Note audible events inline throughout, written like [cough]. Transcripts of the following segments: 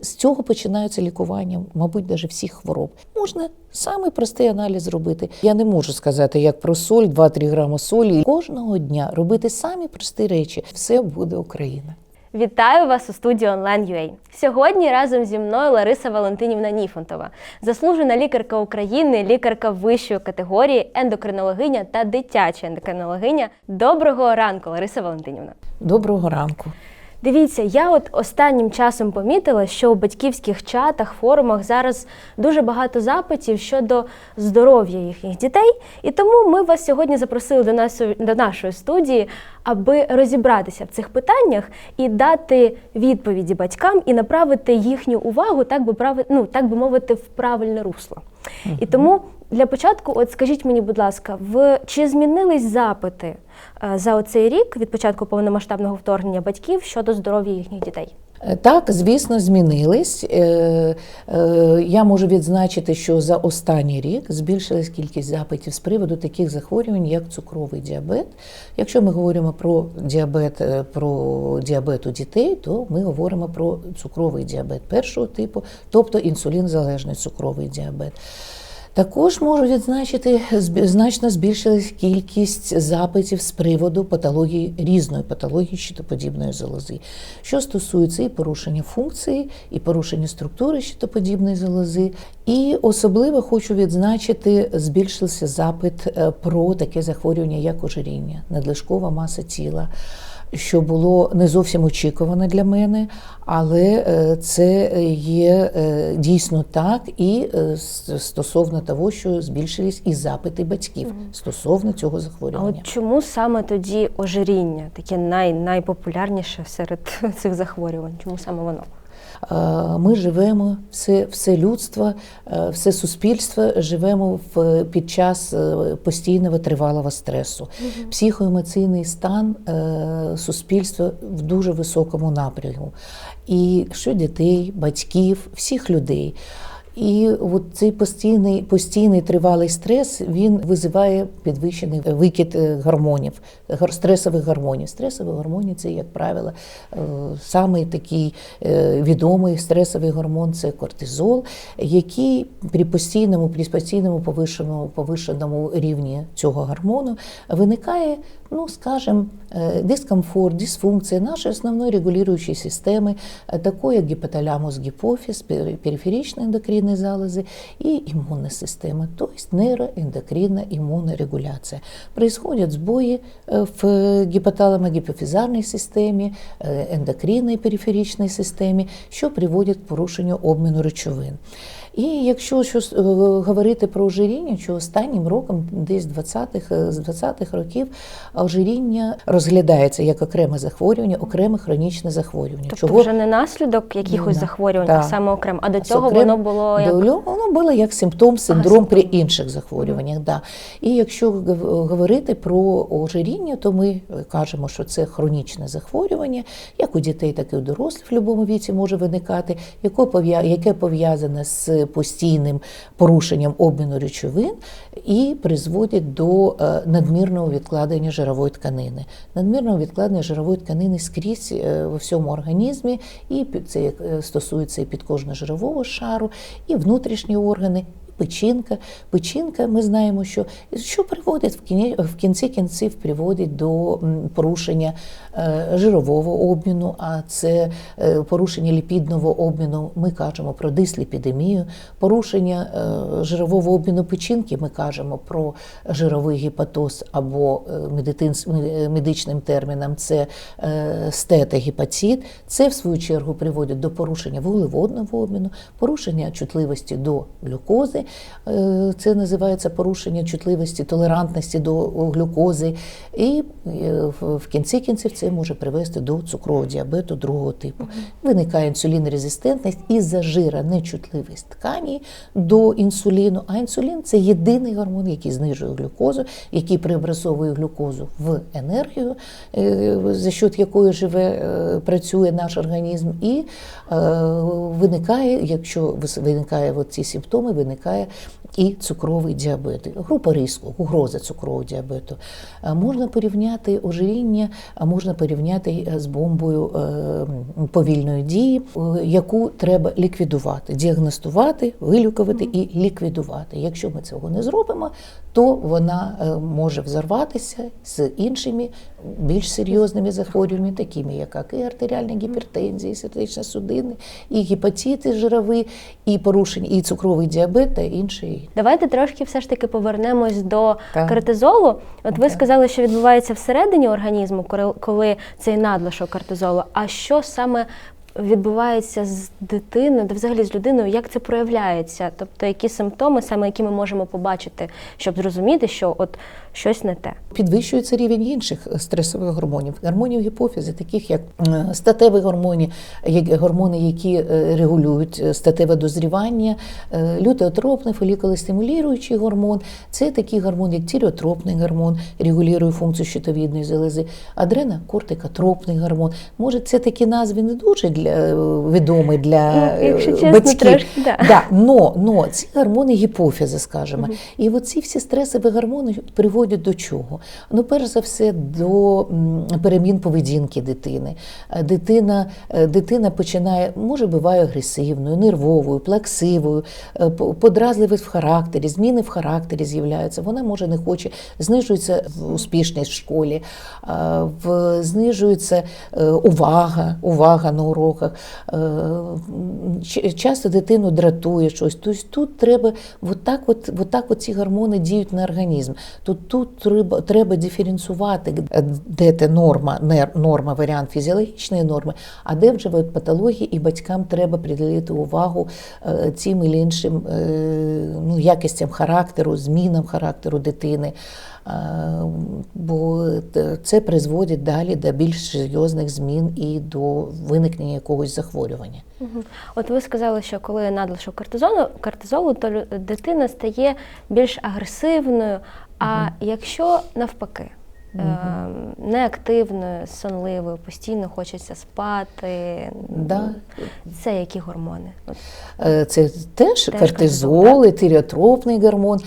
З цього починається лікування, мабуть, навіть всіх хвороб. Можна самий простий аналіз зробити. Я не можу сказати, як про соль, 2-3 грами солі. Кожного дня робити самі прості речі. Все буде Україна. Вітаю вас у студії Online.ua. Сьогодні разом зі мною Лариса Валентинівна Ніфонтова, заслужена лікарка України, лікарка вищої категорії, ендокринологиня та дитяча ендокринологиня. Доброго ранку, Лариса Валентинівна. Доброго ранку. Дивіться, я от останнім часом помітила, що у батьківських чатах, форумах зараз дуже багато запитів щодо здоров'я їхніх дітей. І тому ми вас сьогодні запросили до нас до нашої студії, аби розібратися в цих питаннях і дати відповіді батькам і направити їхню увагу, так би прави, ну, так би мовити, в правильне русло. І тому для початку, от скажіть мені, будь ласка, в чи змінились запити е, за оцей рік від початку повномасштабного вторгнення батьків щодо здоров'я їхніх дітей? Е, Так, звісно, змінились. Е, е, Я можу відзначити, що за останній рік збільшилась кількість запитів з приводу таких захворювань, як цукровий діабет. Якщо ми говоримо про діабет, про діабет у дітей, то ми говоримо про цукровий діабет першого типу, тобто інсулінзалежний цукровий діабет. Також можу відзначити, значно збільшилась кількість запитів з приводу патології різної патології щитоподібної залози, що стосується і порушення функції, і порушення структури щитоподібної залози. І особливо хочу відзначити, збільшився запит е, про таке захворювання, як ожиріння, надлишкова маса тіла що було не зовсім очікуване для мене, але е, це є е, дійсно так, і е, стосовно того, що збільшились і запити батьків стосовно цього А захворювання. от чому саме тоді ожиріння, таке най, найпопулярніше серед [laughs] цих захворювань? Чому саме воно? Е, Ми живемо, все, все людство, е, все суспільство живемо в, під час е, постійного тривалого стресу. Психоемоційний стан суспільства в дуже високому напрямку. І що дітей, батьків, всіх людей. І от цей постійний, постійний тривалий стрес він визиває підвищений викид е, гормонів, гор- стресових гормонів. Стресові гормони це, як правило, е, самий такий е, відомий стресовий гормон це кортизол, який при постійному, при постійному повишеному, повишеному рівні цього гормону виникає, ну скажімо, дискомфорт, дисфункція нашої основної регулюючої системи, такої як гіпоталямус, гіпофіз, пер- периферичні ендокринні залози і імунна система, тобто нейроендокринна імунна регуляція. Происходят сбои э, в гіпоталамо-гіпофізарній системі, е, периферичной периферичній системі, що приводять к порушенню обміну речовин. І якщо щось, е, говорити про ожиріння, що останнім роком, десь 20-х, е, з 20-х років, ожиріння розглядається як окреме захворювання, окреме хронічне захворювання. Тобто вже не наслідок якихось Да. захворювань, а саме окремо. А до цього Окремо воно було як до воно було як симптом, синдром симптом. при інших захворюваннях. Да. І якщо гов- говорити про ожиріння, то ми е, кажемо, що це хронічне захворювання, як у дітей, так і у дорослих в будь-якому віці може виникати, яке пов'язане з постійним порушенням обміну речовин і призводять до е, надмірного відкладення жирової тканини. Надмірного відкладення жирової тканини скрізь е, во всьому організмі, і це е, стосується і підкожно-жирового шару, і внутрішні органи. Печінка, печінка, ми знаємо, що, що приводить в кінці, в кінці кінців приводить до порушення е, жирового обміну, а це е, порушення ліпідного обміну. Ми кажемо про дисліпідемію, порушення е, жирового обміну печінки. Ми кажемо про жировий гепатоз або медичним терміном це стетогепатит. Це в свою чергу приводить до порушення вуглеводного обміну, порушення чутливості до глюкози. Е, Це називається порушення чутливості, толерантності до глюкози. І е, в кінці кінців це може привести до цукрового діабету другого типу. Виникає інсулінрезистентність із-за жира нечутливість ткані до інсуліну. А інсулін це єдиний гормон, який знижує глюкозу, який преобразовує глюкозу в енергію, е, за счет якої живе, е, працює наш організм. І е, виникає, якщо виникає ці симптоми, виникає впливає і цукровий діабет, група риску, угроза цукрового діабету. Е, Можна порівняти ожиріння, а можна порівняти з бомбою е, повільної дії, е, яку треба ліквідувати, діагностувати, вилікувати і ліквідувати. Якщо ми цього не зробимо, то вона е, може взорватися з іншими більш серйозними захворюваннями, такими як і артеріальна гіпертензія, і сердечно судинні, і гепатити жирові, і порушення, і цукровий діабет інші. Давайте трошки все ж таки повернемось до Так. кортизолу. От ви Так. сказали, що відбувається всередині організму, коли- коли цей надлишок кортизолу. А що саме відбувається з дитиною, да взагалі з людиною, як це проявляється? Тобто, які симптоми, саме які ми можемо побачити, щоб зрозуміти, що от щось не те. Підвищується рівень інших стресових гормонів, гормонів гіпофізи, таких як е, статеві гормони, як- гормони, які е, регулюють е, статеве дозрівання, е, лютеотропний фолікулостимулюючий гормон. Це такий гормон, як тіріотропний гормон, регулює функцію щитовідної залози, адренокортикотропний гормон. Може, це такі назви не дуже для е, відомі для Ну, якщо е, чесно, батьків. трошки, да. Да, но, но ці гормони гіпофізи, скажімо. І оці всі стресові гормони приводять до чого? Ну, перш за все, до перемін поведінки дитини. Е, Дитина, е, дитина починає, може, буває агресивною, нервовою, плаксивою, е, подразливість в характері, зміни в характері з'являються. Вона може не хоче, знижується успішність в школі, знижується увага, увага на уроках. Часто дитину дратує щось. Тобто тут треба отак от, отак от ці гормони діють на організм. Тут, тут треба, треба диференціювати, де те норма, не- норма, варіант фізіологічної норми, а де вже от патології, і батькам треба приділити увагу е, цим і іншим е, ну, якостям характеру, змінам характеру дитини. Е, Бо це призводить далі до більш серйозних змін і до виникнення якогось захворювання. От ви сказали, що коли надлишок кортизону, кортизолу, то дитина стає більш агресивною. А якщо навпаки, е, неактивною, сонливою, постійно хочеться спати, Да. це які гормони? Е, Це теж Теж кортизол, тиріотропний гормон,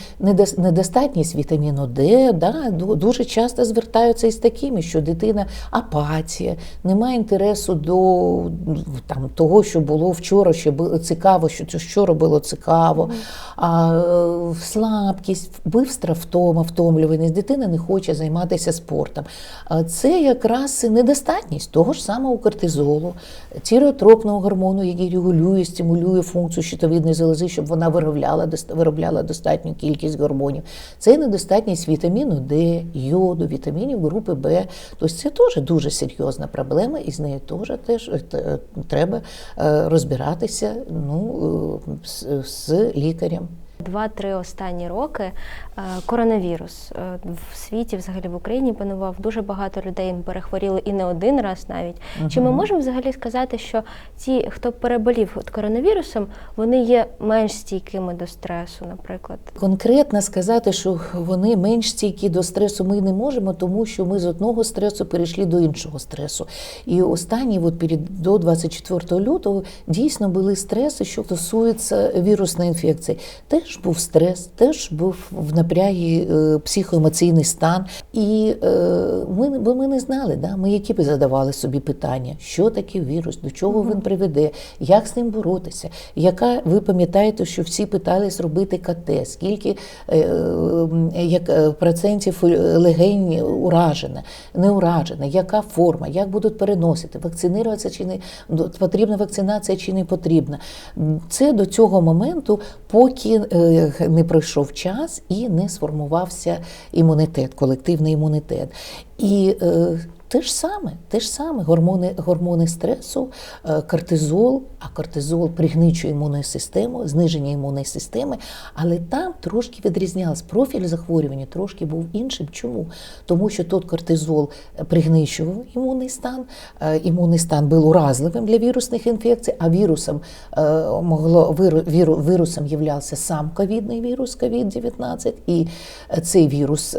недостатність вітаміну Д. Да, дуже часто звертаються із такими, що дитина апатія, немає інтересу до там, того, що було вчора, що було цікаво, що вчора було цікаво, а, е, слабкість, вбивства, втома, втомлюваність. Дитина не хоче займатися спортом. Це якраз недостатність того ж самого кортизолу, тіріотропного гормону, який регулює, стимулює функцію щитовідної залози, щоб вона виробляла, виробляла достатню кількість гормонів. Це недостатність вітаміну Д, йоду, вітамінів групи Б. Тобто це теж дуже серйозна проблема, і з нею теж, теж е, треба е, розбиратися ну, е, з лікарем. Два-три останні роки е, коронавірус е, в світі, взагалі в Україні панував дуже багато людей перехворіли і не один раз навіть. Чи ми можемо взагалі сказати, що ті, хто переболів коронавірусом, вони є менш стійкими до стресу, наприклад? Конкретно сказати, що вони менш стійкі до стресу, ми не можемо, тому що ми з одного стресу перейшли до іншого стресу. І останні, от перед до 24 лютого, дійсно були стреси, що стосуються вірусної інфекції. Теж був стрес, теж був в напрягі е, психоемоційний стан. І е, ми, не- бо ми не знали, да? ми які б задавали собі питання, що таке вірус, до чого він приведе, як з ним боротися. Яка ви пам'ятаєте, що всі питались робити КТ, скільки е, як, процентів легень уражена, не уражена, яка форма, як будуть переносити, вакцинуватися чи не потрібна вакцинація чи не потрібна. Це до цього моменту, поки е, не пройшов час і не сформувався імунітет, колективний імунітет. І е, те ж саме, те ж саме гормони, гормони стресу, е, кортизол, а кортизол пригничує імунну систему, зниження імунної системи, але там трошки відрізнялось. Профіль захворювання трошки був іншим. Чому? Тому що тут кортизол пригничував імунний стан, е, імунний стан був уразливим для вірусних інфекцій, а вірусом е, могло вірусом являвся сам ковідний вірус, COVID-19, і цей вірус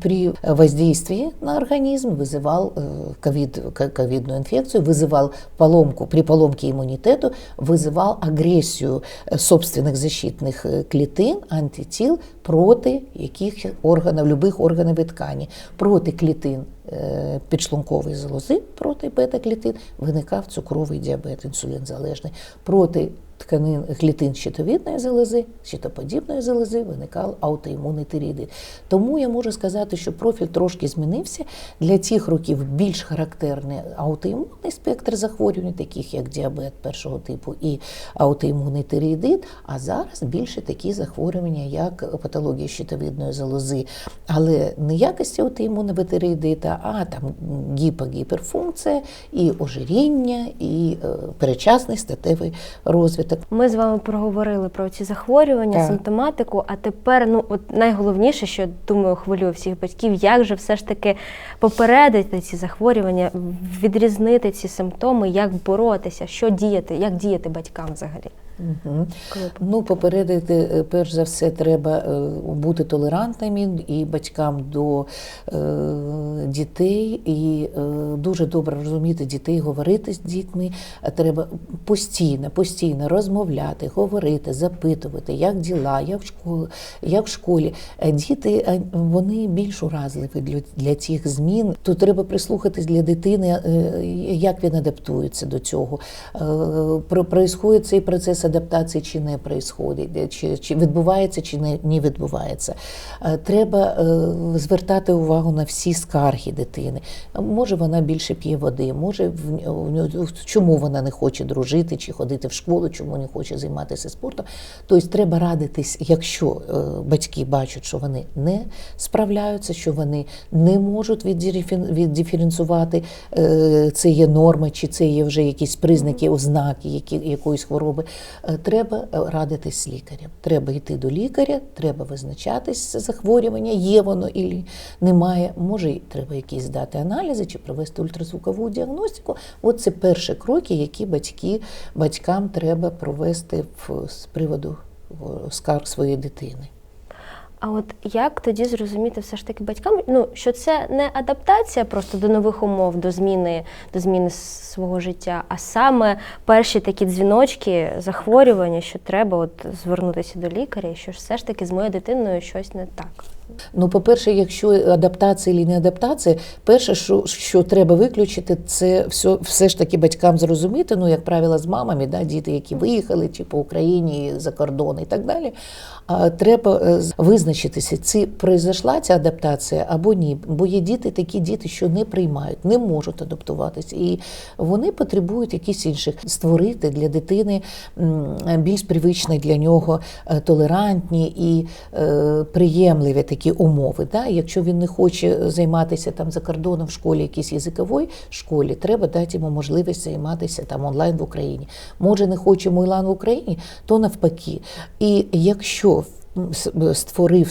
при воздействии на організм вызывал э, ковид, ко- ковидную инфекцию, вызывал поломку, при поломке иммунитету вызывал агрессию э, собственных защитных э, клітин, антитіл проти яких органів, любих органів і ткані, проти клітин е, підшлункової залози, проти бета-клітин виникав цукровий діабет, інсулінзалежний, проти тканин клітин щитовідної залози, щитоподібної залози виникав аутоімунний тиридит. Тому я можу сказати, що профіль трошки змінився. Для цих років більш характерний аутоімунний спектр захворювань, таких як діабет першого типу і аутоімунний тиреїдит, а зараз більше такі захворювання, як патологія щитовидної залози, але не якості аутоімунного тиреїдита, а там гіпогіперфункція, і ожиріння, і е, перечасний статевий розвиток. Ми з вами проговорили про ці захворювання, Так. симптоматику. А тепер, ну от найголовніше, що думаю, хвилює всіх батьків, як же все ж таки попередити ці захворювання, відрізнити ці симптоми, як боротися, що діяти, як діяти батькам взагалі. Коли Ну, попередити, е, перш за все, треба е, бути толерантними і батькам до е, дітей, і е, дуже добре розуміти дітей, говорити з дітьми. Треба постійно, постійно розмовляти, говорити, запитувати, як діла, як в школі, як в школі. Діти вони більш уразливі для, для цих змін. То треба прислухатись для дитини, як він адаптується до цього. Е, Про происходить цей процес адаптації чи не происходить, чи, чи відбувається, чи не, не відбувається. Е, Треба е, звертати увагу на всі скарги дитини. Може, вона більше п'є води, може в, чому вона не хоче дружити чи ходити в школу, чому не хоче займатися спортом. Тобто треба радитись, якщо е, батьки бачать, що вони не справляються, що вони не можуть віддиференціювати, це є норма, чи це є вже якісь признаки, ознаки які, якоїсь хвороби. Е, Треба е, радитись з лікарем. Треба йти до лікаря, треба визначатись захворювання, є воно і немає. Може, треба якісь здати аналізи чи провести ультразвукову діагностику. От це перші кроки, які батьки, батькам треба провести з приводу скарг своєї дитини. А от як тоді зрозуміти все ж таки батькам, ну що це не адаптація просто до нових умов, до зміни, до зміни свого життя, а саме перші такі дзвіночки захворювання, що треба от звернутися до лікаря, що все ж таки з моєю дитиною щось не так. Ну, по-перше, якщо адаптація чи не адаптація, перше, що, що треба виключити, це все, все ж таки батькам зрозуміти, ну, як правило, з мамами, да, діти, які виїхали чи по Україні за кордон і так далі. А треба е, визначитися, чи произошла ця адаптація або ні. Бо є діти, такі діти, що не приймають, не можуть адаптуватися. І вони потребують якісь інших створити для дитини більш привичні для нього е, толерантні і е, приємливі такі умови. Да? Якщо він не хоче займатися там за кордоном в школі, якійсь язиковій школі, треба дати йому можливість займатися там онлайн в Україні. Може, не хочемо онлайн в Україні, то навпаки. І якщо створив,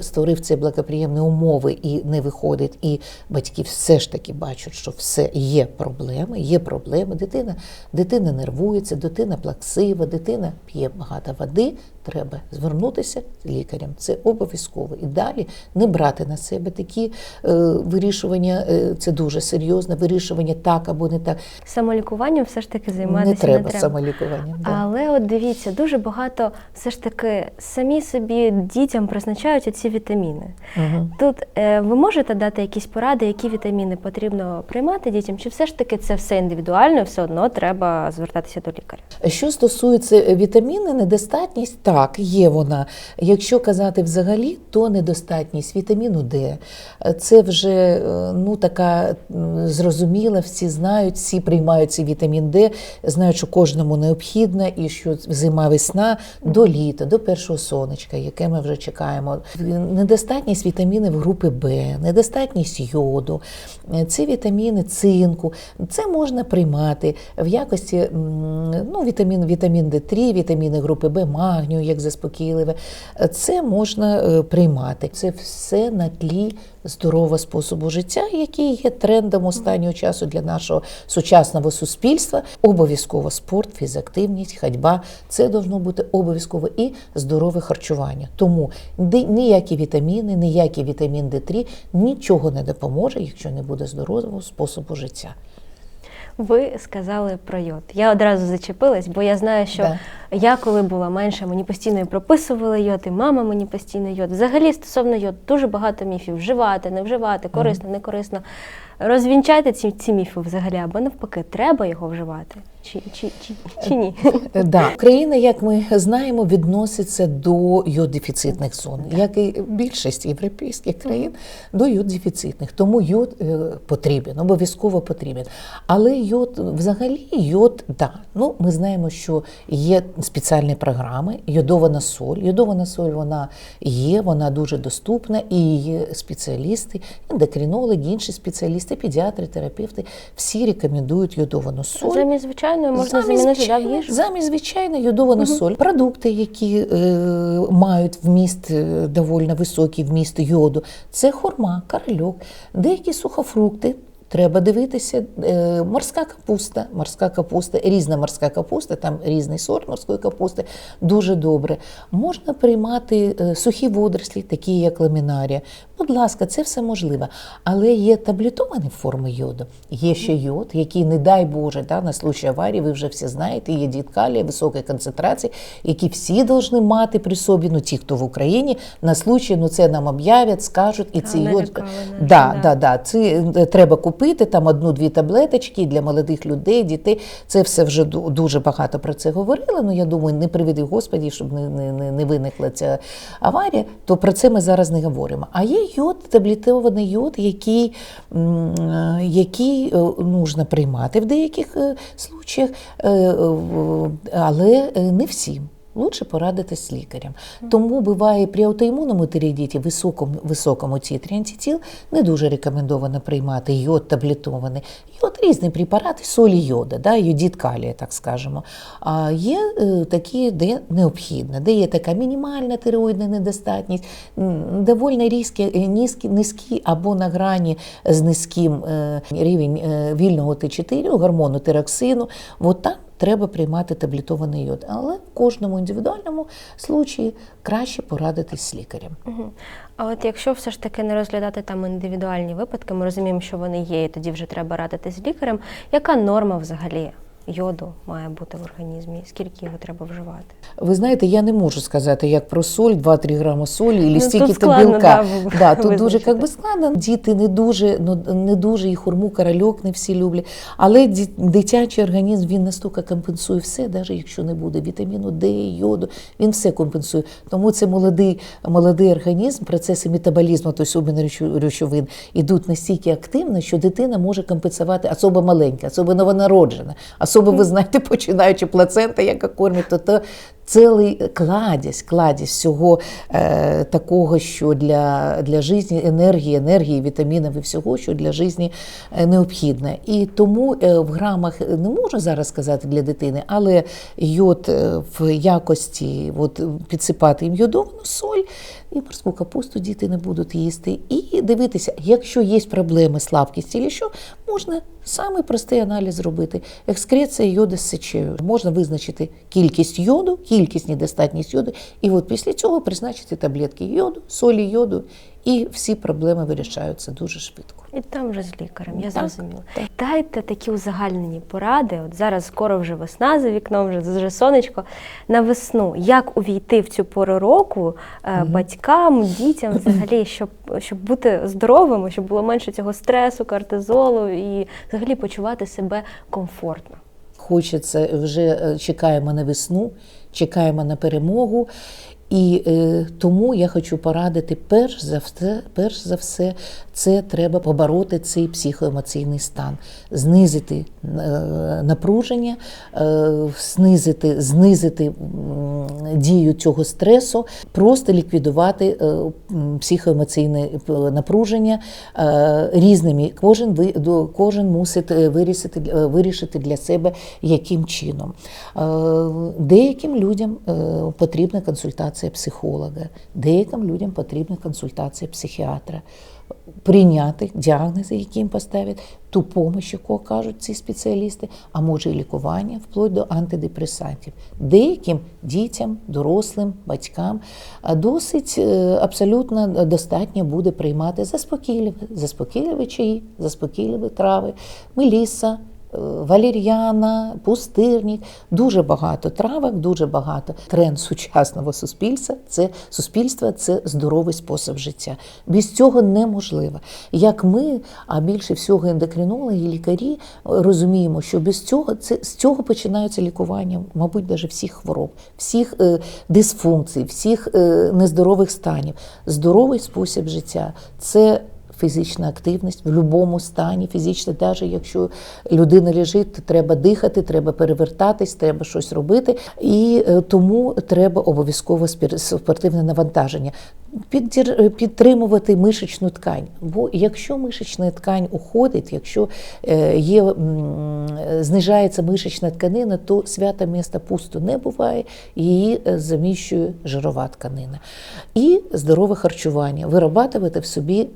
створив ці благоприємні умови і не виходить, і батьки все ж таки бачать, що все є проблеми, є проблеми. Дитина, дитина нервується, дитина плаксива, дитина п'є багато води. Треба звернутися з лікарем. Це обов'язково. І далі не брати на себе такі е, вирішування. е, це дуже серйозне вирішування так або не так. Самолікуванням все ж таки займатися Не треба, не треба. самолікуванням. Да. Але от дивіться, дуже багато все ж таки самі собі дітям призначають ці вітаміни. Угу. Тут е, ви можете дати якісь поради, які вітаміни потрібно приймати дітям, чи все ж таки це все індивідуально, все одно треба звертатися до лікаря? Що стосується вітаміни, недостатність, так, є вона. Якщо казати взагалі, то недостатність вітаміну Д. Це вже е, ну, така зрозуміла, всі знають, всі приймають цей вітамін Д, знають, що кожному необхідно, і що зима, весна до літа, до першого сонечка, яке ми вже чекаємо. Недостатність вітамінів групи Б, недостатність йоду, е, це вітаміни цинку. Це можна приймати в якості ну, вітамін, вітамін Д3, вітаміни групи Б, магнію, як заспокійливе. Це можна е, приймати. Це все на тлі здорового способу життя, який є трендом останнього часу для нашого сучасного суспільства. Обов'язково спорт, фізактивність, ходьба. Це должно бути обов'язково і здорове харчування. Тому ніякі вітаміни, ніякі вітамін Д3 нічого не допоможе, якщо не буде здорового способу життя. Ви сказали про йод. Я одразу зачепилась, бо я знаю, що Да. Я, коли була менша, мені постійно прописували йод, і мама мені постійно йод. Взагалі, стосовно йод, дуже багато міфів: вживати, не вживати, корисно, не корисно. Розвінчайте ці, ці міфи взагалі, або навпаки, треба його вживати. Чи, чи, чи, чи ні? Е, Да. Україна, як ми знаємо, відноситься до йод-дефіцитних зон, як і більшість європейських країн до йод-дефіцитних. Тому йод е, потрібен, обов'язково потрібен. Але йод, взагалі, йод, да. Ну, ми знаємо, що є спеціальні програми, йодована соль. Йодована соль вона є, вона дуже доступна, і є спеціалісти, ендокринологи, інші спеціалісти, педіатри, терапевти, всі рекомендують йодовану соль. Замість звичайної можна замінити да, в їжу. Замість звичайної йодовану соль. Продукти, які е, мають вміст е, доволі високий вміст йоду, це хурма, каральок, деякі сухофрукти. Треба дивитися, е, морська капуста, морська капуста, різна морська капуста, там різний сорт морської капусти, дуже добре. Можна приймати е, сухі водорослі, такі як ламінарія. Будь ласка, це все можливо. Але є таблетовані форми йоду. Є ще йод, який, не дай Боже, да, на случай аварії, ви вже всі знаєте, є дід калія високої концентрації, які всі повинні мати при собі, ну ті, хто в Україні, на случай, ну це нам об'являть, скажуть, і цей йод. Да, да. да, да, це е, треба купити там одну-дві таблеточки для молодих людей, дітей. Це все вже дуже багато про це говорили. Ну я думаю, не приведи Господі, щоб не, не, не, виникла ця аварія. То про це ми зараз не говоримо. А є йод, таблетований йод, який, е, який е, нужно приймати в деяких е, случаях, але не всім. Лучше порадитись з лікарем. Тому буває при аутоімунному тиреїдіті, високому, високому титрі антитіл, не дуже рекомендовано приймати йод таблетований. Йод різні препарати, солі йода, да, йодід калія, так скажемо. А є е, такі, де необхідно, де є така мінімальна тиреоїдна недостатність, доволі різкі, е, низькі, низькі або на грані з низьким е, рівень вільного Т4, гормону тироксину. От там треба приймати таблетований йод. Але в кожному індивідуальному случаї краще порадитись з лікарем. А от якщо все ж таки не розглядати там індивідуальні випадки, ми розуміємо, що вони є, і тоді вже треба радитись з лікарем. Яка норма взагалі йоду має бути в організмі? Скільки його треба вживати? Ви знаєте, я не можу сказати, як про соль, 2-3 грами солі, і Ну, стільки то білка. да, Да, тут дуже як би, складно. Діти не дуже, ну, не дуже і хурму, каральок не всі люблять. Але дитячий організм він настільки компенсує все, навіть якщо не буде вітаміну Д, йоду, він все компенсує. Тому це молодий, молодий організм, процеси метаболізму, тобто обмін речовин, ідуть настільки активно, що дитина може компенсувати, особо маленька, особо новонароджена, особо, ви знаєте, починаючи плацента, яка кормить, то, то цілий кладязь, кладязь всього е, такого, що для, для життя енергії, енергії, вітамінів і всього, що для життя е, необхідне. І тому е, в грамах не можу зараз сказати для дитини, але йод е, в якості от, підсипати їм йодовану соль. І морську капусту діти не будуть їсти. І дивитися, якщо є проблеми, слабкість чи що, можна самий простий аналіз зробити. Екскреція йоду з сечею. Можна визначити кількість йоду, кількість недостатність йоду, і от після цього призначити таблетки йоду, солі йоду, і всі проблеми вирішаються дуже швидко. І там вже з лікарем, я Так, зрозуміла. так. Дайте такі узагальнені поради. От зараз скоро вже весна за вікном, вже, вже сонечко. На весну, як увійти в цю пору року е, батькам, дітям взагалі, щоб, щоб бути здоровими, щоб було менше цього стресу, кортизолу і взагалі почувати себе комфортно. Хочеться вже е, чекаємо на весну, чекаємо на перемогу. І е, тому я хочу порадити, перш за все, перш за все, це треба побороти цей психоемоційний стан, знизити е, напруження, е, знизити, знизити м, дію цього стресу, просто ліквідувати е, психоемоційне е, напруження е, різними. Кожен ви до- кожен мусить е, вирішити, е, вирішити для себе яким чином. Е, Деяким людям е, потрібна консультація психолога, деяким людям потрібна консультація психіатра. прийняти діагнози, які їм поставлять, ту допомогу, яку кажуть ці спеціалісти, а може і лікування вплоть до антидепресантів. Деяким дітям, дорослим, батькам досить е, абсолютно достатньо буде приймати заспокійливі, заспокійливі чаї, заспокійливі трави, меліса, валір'яна, пустирник, дуже багато травок, дуже багато. Тренд сучасного суспільства це суспільства це здоровий спосіб життя. Без цього неможливо. Як ми, а більше всього ендокринологи лікарі розуміємо, що без цього це з цього починається лікування, мабуть, навіть всіх хвороб, всіх е, дисфункцій, всіх е, нездорових станів. Здоровий спосіб життя це фізична активність в будь-якому стані, фізична, навіть якщо людина лежить, треба дихати, треба перевертатись, треба щось робити. І е, тому треба обов'язково спортивне навантаження. Підтримувати мишечну ткань. Бо якщо мишечна ткань уходить, якщо е, є, знижається мишечна тканина, то свята міста пусто не буває, її е, заміщує жирова тканина. І здорове харчування, вирабатувати в собі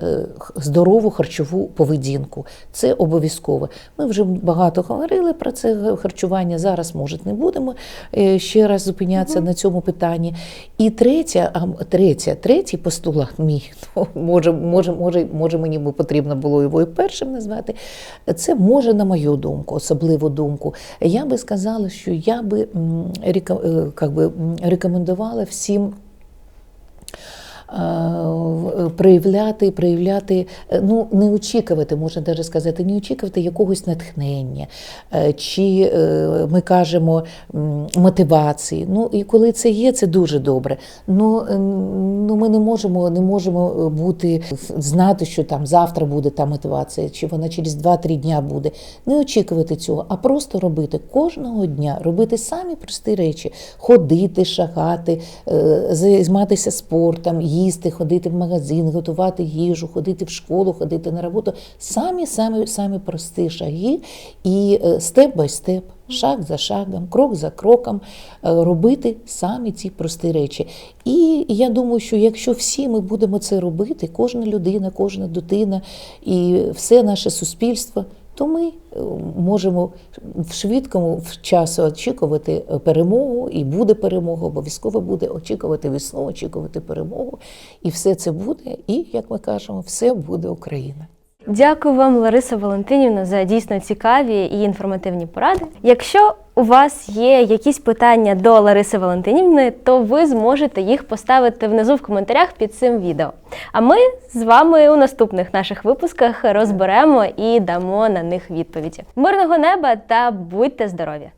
здорову харчову поведінку. Це обов'язково. Ми вже багато говорили про це харчування. Зараз, може, не будемо е, ще раз зупинятися на цьому питанні. І третя, а третя, третій постулат мій, [laughs] ну, може, може, може, може, мені би потрібно було його і першим назвати. Це може, на мою думку, особливу думку. Я би сказала, що я би е, рекомендувала всім проявляти, проявляти, е, ну не очікувати, можна навіть сказати, не очікувати якогось натхнення, е, чи е, ми кажемо мотивації. Ну і коли це є, це дуже добре. Ну, е, ну ми не можемо, не можемо бути знати, що там завтра буде та мотивація, чи вона через 2-3 дня буде. Не очікувати цього, а просто робити кожного дня, робити самі прості речі: ходити, шагати, е, займатися спортом, їсти, ходити в магазин, готувати їжу, ходити в школу, ходити на роботу. Самі самі самі прості шаги і степ бай степ. Шаг за шагом, крок за кроком е, робити самі ці прості речі. І я думаю, що якщо всі ми будемо це робити, кожна людина, кожна дитина і все наше суспільство, то ми е, можемо в швидкому в часу очікувати е, перемогу, і буде перемога, обов'язково буде очікувати весну, очікувати перемогу. І все це буде, і як ми кажемо, все буде Україна. Дякую вам, Лариса Валентинівна, за дійсно цікаві і інформативні поради. Якщо у вас є якісь питання до Лариси Валентинівни, то ви зможете їх поставити внизу в коментарях під цим відео. А ми з вами у наступних наших випусках розберемо і дамо на них відповіді. Мирного неба та будьте здорові!